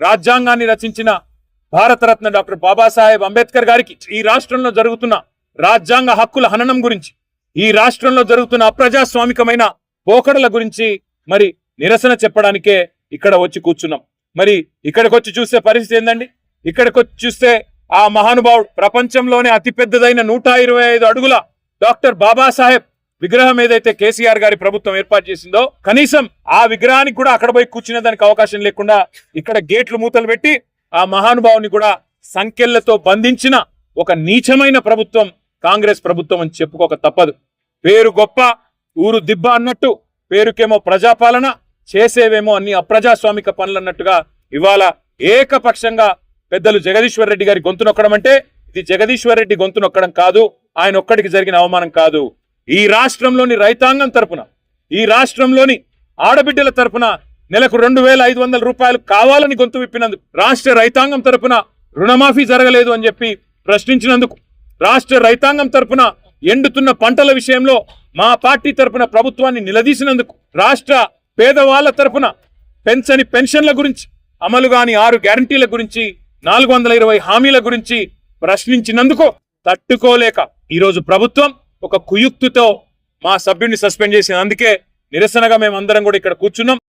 రాజ్యాంగాన్ని రచించిన భారతరత్న డాక్టర్ బాబాసాహెబ్ అంబేద్కర్ గారికి ఈ రాష్ట్రంలో జరుగుతున్న రాజ్యాంగ హక్కుల హననం గురించి ఈ రాష్ట్రంలో జరుగుతున్న అప్రజాస్వామికమైన పోకడల గురించి మరి నిరసన చెప్పడానికే ఇక్కడ వచ్చి కూర్చున్నాం. మరి ఇక్కడికి వచ్చి చూసే పరిస్థితి ఏందండి? ఇక్కడికి వచ్చి చూస్తే ఆ మహానుభావుడు ప్రపంచంలోనే అతిపెద్దదైన నూట ఇరవై ఐదు అడుగుల డాక్టర్ బాబాసాహెబ్ విగ్రహం ఏదైతే కేసీఆర్ గారి ప్రభుత్వం ఏర్పాటు చేసిందో కనీసం ఆ విగ్రహానికి కూడా అక్కడ పోయి కూర్చునే దానికి అవకాశం లేకుండా ఇక్కడ గేట్లు మూతలు పెట్టి ఆ మహానుభావుని కూడా సంఖ్యలతో బంధించిన ఒక నీచమైన ప్రభుత్వం కాంగ్రెస్ ప్రభుత్వం అని చెప్పుకోక తప్పదు. పేరు గొప్ప ఊరు దిబ్బ అన్నట్టు పేరుకేమో ప్రజాపాలన చేసేవేమో అన్ని అప్రజాస్వామిక పనులు అన్నట్టుగా ఇవాళ ఏకపక్షంగా పెద్దలు జగదీశ్వర్ రెడ్డి గారి గొంతు నొక్కడం అంటే ఇది జగదీశ్వర్ రెడ్డి గొంతు నొక్కడం కాదు ఆయన ఒక్కడికి జరిగిన అవమానం కాదు. ఈ రాష్ట్రంలోని రైతాంగం తరపున ఈ రాష్ట్రంలోని ఆడబిడ్డల తరపున నెలకు రెండు వేల ఐదు వందల రూపాయలు కావాలని గొంతు విప్పినందుకు రాష్ట్ర రైతాంగం తరపున రుణమాఫీ జరగలేదు అని చెప్పి ప్రశ్నించినందుకు రాష్ట్ర రైతాంగం తరపున ఎండుతున్న పంటల విషయంలో మా పార్టీ తరపున ప్రభుత్వాన్ని నిలదీసినందుకు రాష్ట్ర పేదవాళ్ళ తరపున పెన్షన్ పెన్షన్ల గురించి అమలు కాని ఆరు గ్యారంటీల గురించి నాలుగు వందల ఇరవై హామీల గురించి ప్రశ్నించినందుకు తట్టుకోలేక ఈరోజు ప్రభుత్వం ఒక కుయుక్తితో మా సభ్యుడిని సస్పెండ్ చేసింది అందుకే నిరసనగా మేము అందరం కూడా ఇక్కడ కూర్చున్నాం.